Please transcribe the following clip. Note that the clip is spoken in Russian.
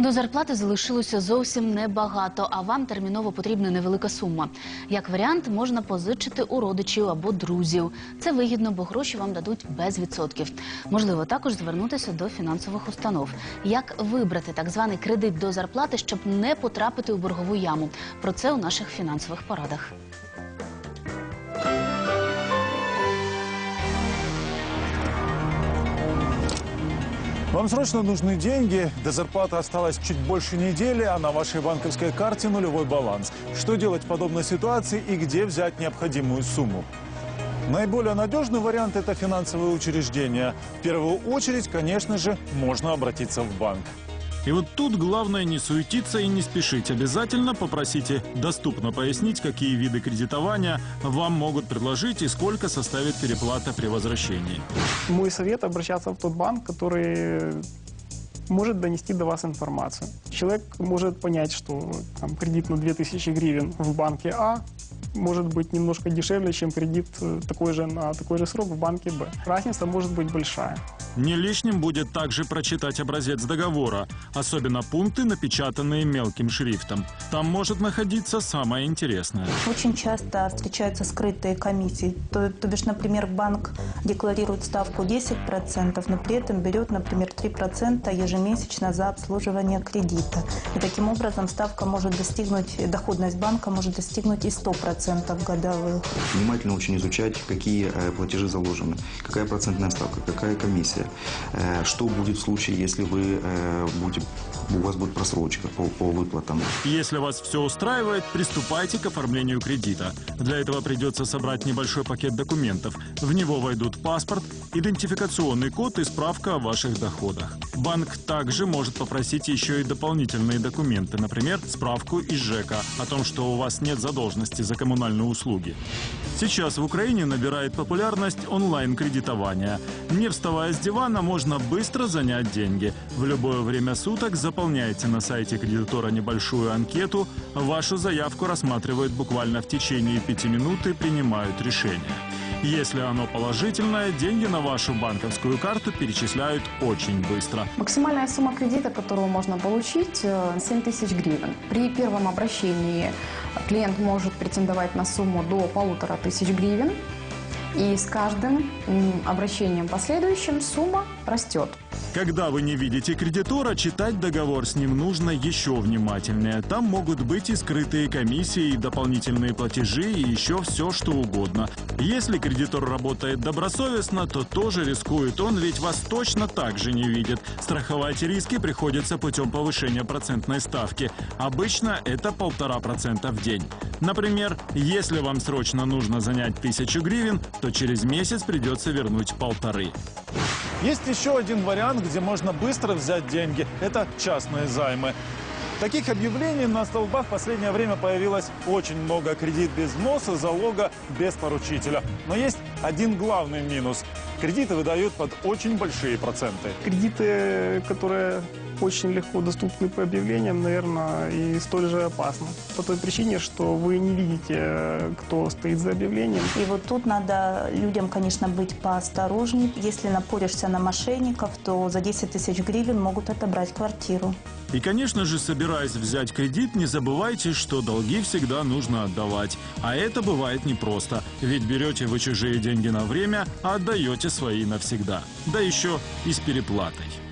До зарплати залишилося зовсім небагато, а вам терміново потрібна невелика сума. Як варіант, можна позичити у родичів або друзів. Це вигідно, бо гроші вам дадуть без відсотків. Можливо, також звернутися до фінансових установ. Як вибрати так званий кредит до зарплати, щоб не потрапити у боргову яму? Про це у наших фінансових порадах. Вам срочно нужны деньги, до зарплаты осталось чуть больше недели, а на вашей банковской карте нулевой баланс. Что делать в подобной ситуации и где взять необходимую сумму? Наиболее надежный вариант – это финансовые учреждения. В первую очередь, конечно же, можно обратиться в банк. И вот тут главное не суетиться и не спешить. Обязательно попросите доступно пояснить, какие виды кредитования вам могут предложить и сколько составит переплата при возвращении. Мой совет обращаться в тот банк, который может донести до вас информацию. Человек может понять, что там, кредит на 2000 гривен в банке А может быть немножко дешевле, чем кредит э, такой же на такой же срок в банке Б. Разница может быть большая. Не лишним будет также прочитать образец договора, особенно пункты, напечатанные мелким шрифтом. Там может находиться самое интересное. Очень часто встречаются скрытые комиссии. То, то бишь, например, банк декларирует ставку 10%, но при этом берет, например, 3% ежемесячно за обслуживание кредита. И таким образом ставка может достигнуть, доходность банка может достигнуть и 100% годовых. Внимательно очень изучать, какие э, платежи заложены, какая процентная ставка, какая комиссия, э, что будет в случае, если вы э, будете, у вас будет просрочка по, по выплатам. Если вас все устраивает, приступайте к оформлению кредита. Для этого придется собрать небольшой пакет документов. В него войдут паспорт, идентификационный код и справка о ваших доходах. Банк также может попросить еще и дополнительные документы, например, справку из ЖЭКа о том, что у вас нет задолженности за коммунальные услуги. Сейчас в Украине набирает популярность онлайн-кредитование. Не вставая с дивана, можно быстро занять деньги. В любое время суток заполняйте на сайте кредитора небольшую анкету. Вашу заявку рассматривают буквально в течение пяти минут и принимают решение. Если оно положительное, деньги на вашу банковскую карту перечисляют очень быстро. Максимальная сумма кредита, которую можно получить, э, 7 тысяч гривен. При первом обращении клиент может претендовать на сумму до полутора тысяч гривен. И с каждым обращением последующим сумма растет. Когда вы не видите кредитора, читать договор с ним нужно еще внимательнее. Там могут быть и скрытые комиссии, и дополнительные платежи, и еще все, что угодно. Если кредитор работает добросовестно, то тоже рискует он, ведь вас точно так же не видит. Страховать риски приходится путем повышения процентной ставки. Обычно это полтора процента в день. Например, если вам срочно нужно занять тысячу гривен, то через месяц придется вернуть полторы. Есть еще один вариант, где можно быстро взять деньги. Это частные займы. Таких объявлений на столбах в последнее время появилось очень много. Кредит без взноса, залога без поручителя. Но есть один главный минус. Кредиты выдают под очень большие проценты. Кредиты, которые очень легко доступны по объявлениям, наверное, и столь же опасны. По той причине, что вы не видите, кто стоит за объявлением. И вот тут надо людям, конечно, быть поосторожней. Если напоришься на мошенников, то за 10 тысяч гривен могут отобрать квартиру. И, конечно же, собираясь взять кредит, не забывайте, что долги всегда нужно отдавать. А это бывает непросто, ведь берете вы чужие деньги на время, а отдаете свои навсегда. Да еще и с переплатой.